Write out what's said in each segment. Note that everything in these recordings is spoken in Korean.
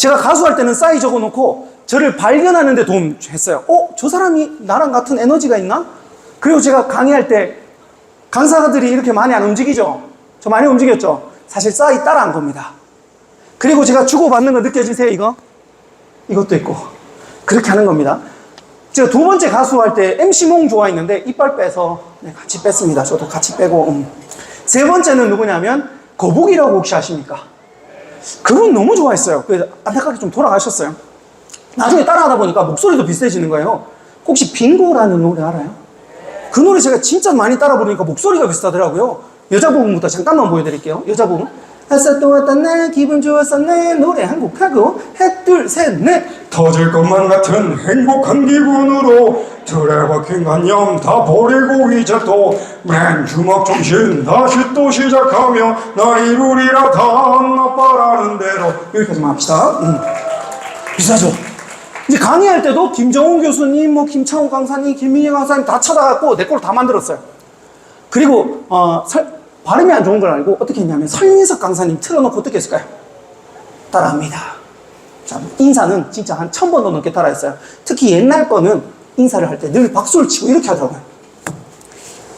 제가 가수할 때는 싸이 적어놓고 저를 발견하는 데 도움했어요. 어? 저 사람이 나랑 같은 에너지가 있나? 그리고 제가 강의할 때 강사들이 이렇게 많이 안 움직이죠? 저 많이 움직였죠? 사실 싸이 따라한 겁니다. 그리고 제가 주고받는 거 느껴지세요, 이거? 이것도 있고. 그렇게 하는 겁니다. 제가 두 번째 가수 할 때 MC몽 좋아했는데 이빨 빼서 네, 같이 뺐습니다. 저도 같이 빼고. 음. 세 번째는 누구냐면 거북이라고 혹시 아십니까? 그분 너무 좋아했어요. 그래서 안타깝게 좀 돌아가셨어요. 나중에 따라하다 보니까 목소리도 비슷해지는 거예요. 혹시 빙고라는 노래 알아요? 그 노래 제가 진짜 많이 따라 부르니까 목소리가 비슷하더라고요. 여자 부분부터 잠깐만 보여드릴게요. 여자 부분. 햇살 또 왔다 날 기분 좋았었네 노래 한 곡 하고 햇둘셋넷 터질 것만 같은 행복한 기분으로 틀에 박힌 관념 다 버리고 이제 또맨 주먹 정신 다시 또 시작하며 나 이루리라 다 아빠라 는 대로 여기까지만 합시다. 음. 비싸죠? 이제 강의할 때도 김정훈 교수님, 뭐 김창호 강사님, 김민희 강사님 다 찾아갖고 내 걸 다 만들었어요. 그리고 어, 설- 발음이 안 좋은 걸 알고 어떻게 했냐면 설민석 강사님 틀어놓고 어떻게 했을까요? 따라합니다. 자, 인사는 진짜 한 천 번도 넘게 따라했어요. 특히 옛날 거는 인사를 할 때 늘 박수를 치고 이렇게 하더라고요.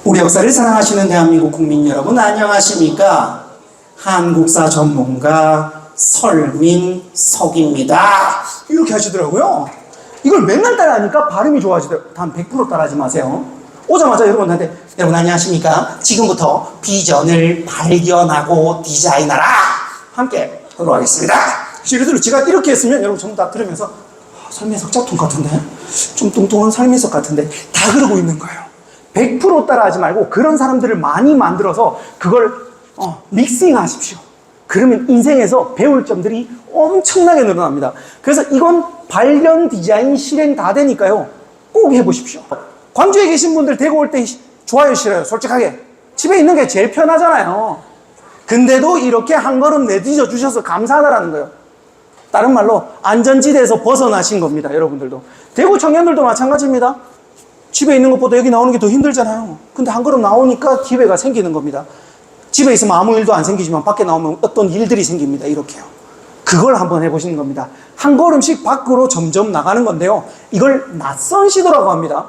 우리 역사를 사랑하시는 대한민국 국민 여러분 안녕하십니까? 한국사 전문가 설민석입니다. 이렇게 하시더라고요. 이걸 맨날 따라하니까 발음이 좋아지더라고요. 단 100% 따라하지 마세요. 오자마자 여러분한테 여러분 안녕하십니까? 지금부터 비전을 발견하고 디자인하라. 함께 하도록 하겠습니다. 예를 들어 제가 이렇게 했으면 여러분 전부 다 들으면서 아, 설미석 짝퉁 같은데? 좀 뚱뚱한 설미석 같은데? 다 그러고 있는 거예요. 100% 따라하지 말고 그런 사람들을 많이 만들어서 그걸 어, 믹싱 하십시오. 그러면 인생에서 배울 점들이 엄청나게 늘어납니다. 그래서 이건 발견, 디자인, 실행 다 되니까요. 꼭 해보십시오. 광주에 계신 분들 대구 올 때 좋아요, 싫어요? 솔직하게. 집에 있는 게 제일 편하잖아요. 근데도 이렇게 한 걸음 내딛어 주셔서 감사하다라는 거예요. 다른 말로 안전지대에서 벗어나신 겁니다, 여러분들도. 대구 청년들도 마찬가지입니다. 집에 있는 것보다 여기 나오는 게 더 힘들잖아요. 근데 한 걸음 나오니까 기회가 생기는 겁니다. 집에 있으면 아무 일도 안 생기지만 밖에 나오면 어떤 일들이 생깁니다. 이렇게요. 그걸 한번 해보시는 겁니다. 한 걸음씩 밖으로 점점 나가는 건데요. 이걸 낯선 시도라고 합니다.